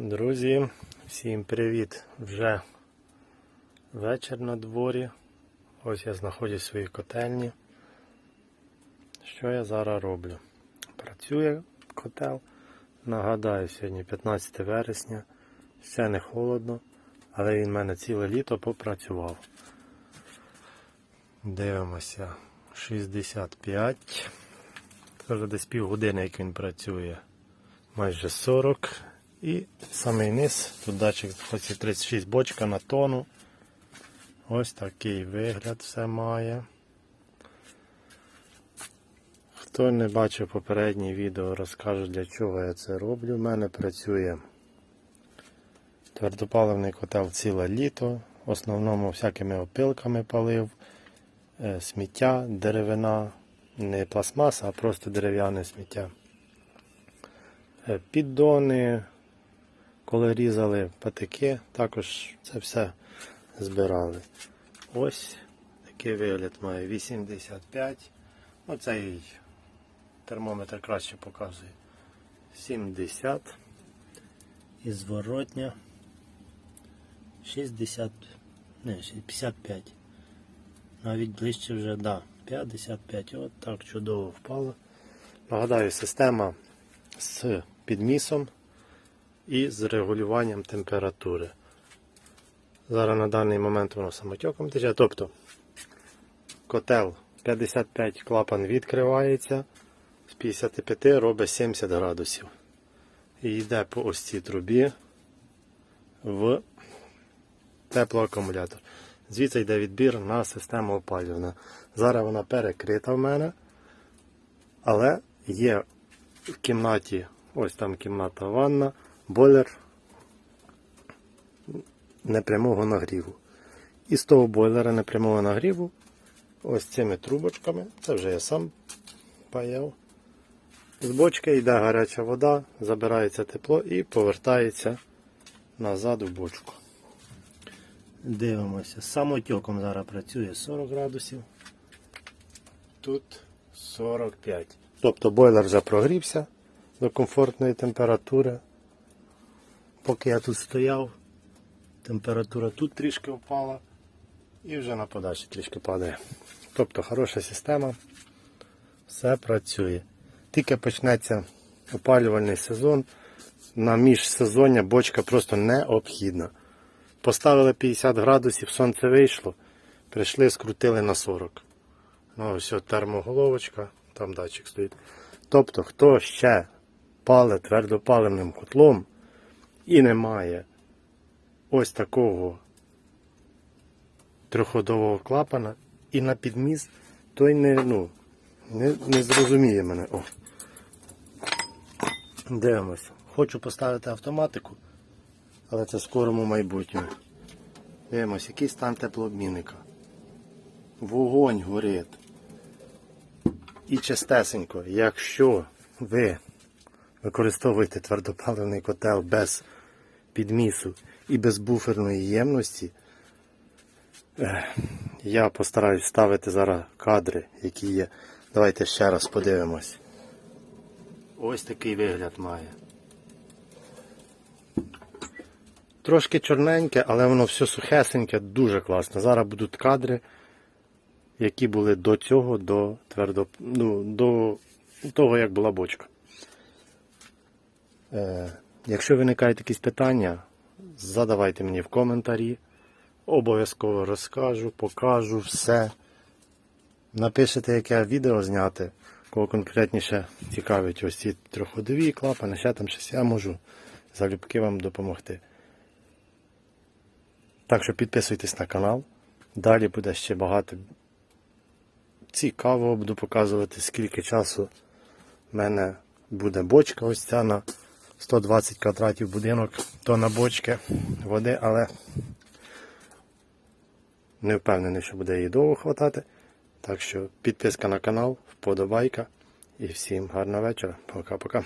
Друзі, всім привіт! Вже вечір на дворі. Ось я знаходжусь в своїй котельні. Що я зараз роблю? Працює котел. Нагадаю, сьогодні 15 вересня. Ще не холодно, але він в мене ціле літо попрацював. Дивимося. 65. Це вже десь півгодини, як він працює. Майже 40. І самий низ, тут датчик 36 бочка на тону. Ось такий вигляд все має. Хто не бачив попереднє відео, розкажу для чого я це роблю. У мене працює твердопаливний котел ціле літо. В основному всякими опилками палив, е, сміття, деревина, не пластмаса, а просто дерев'яне сміття. Е, Піддони, коли різали патики, також це все збирали. Ось такий вигляд має 85. Оцей термометр краще показує. 70. І зворотня 60. Не, 55. Навіть ближче вже, да, 55. От так чудово впало. Нагадаю, система з підмісом і з регулюванням температури. Зараз на даний момент воно самотьоком тече. Тобто котел 55 клапан відкривається, з 55 робить 70 градусів. І йде по ось цій трубі в теплоакумулятор. Звідси йде відбір на систему опалювання. Зараз вона перекрита в мене, але є в кімнаті, ось там кімната ванна, бойлер непрямого нагріву. І з того бойлера непрямого нагріву, ось цими трубочками, це вже я сам паяв. З бочки йде гаряча вода, забирається тепло і повертається назад у бочку. Дивимося, самотьоком зараз працює 40 градусів. Тут 45. Тобто бойлер вже прогрівся до комфортної температури. Поки я тут стояв, температура тут трішки впала і вже на подачі трішки падає. Тобто хороша система, все працює. Тільки почнеться опалювальний сезон, на міжсезоння бочка просто необхідна. Поставили 50 градусів, сонце вийшло, прийшли, скрутили на 40. Ну, ось термоголовочка, там датчик стоїть. Тобто, хто ще палить твердопаливним котлом і не має ось такого трьохходового клапана і на підміс, той не, ну, не, не зрозуміє мене. О. Дивимося. Хочу поставити автоматику, але це в скорому майбутньому. Дивимося, який стан теплообмінника. Вогонь горить. І чистесенько, якщо ви використовуєте твердопаливний котел без підмісу і без буферної ємності, я постараюсь ставити зараз кадри, які є. Давайте ще раз подивимось. Ось такий вигляд має. Трошки чорненьке, але воно все сухесеньке, дуже класно. Зараз будуть кадри, які були до цього, до твердо, ну, до того, як була бочка. Е, якщо виникають якісь питання, задавайте мені в коментарі. Обов'язково розкажу, покажу все. Напишете, яке відео зняти, кого конкретніше цікавить ось ці трьохходові клапани, ще там щось я можу залюбки вам допомогти. Так що підписуйтесь на канал. Далі буде ще багато цікавого буду показувати, скільки часу в мене буде бочка ось ця на 120 квадратів будинок, то на бочки води, але не впевнений, що буде її довго хватати. Так що підписка на канал, вподобайка і всім гарного вечора. Пока-пока.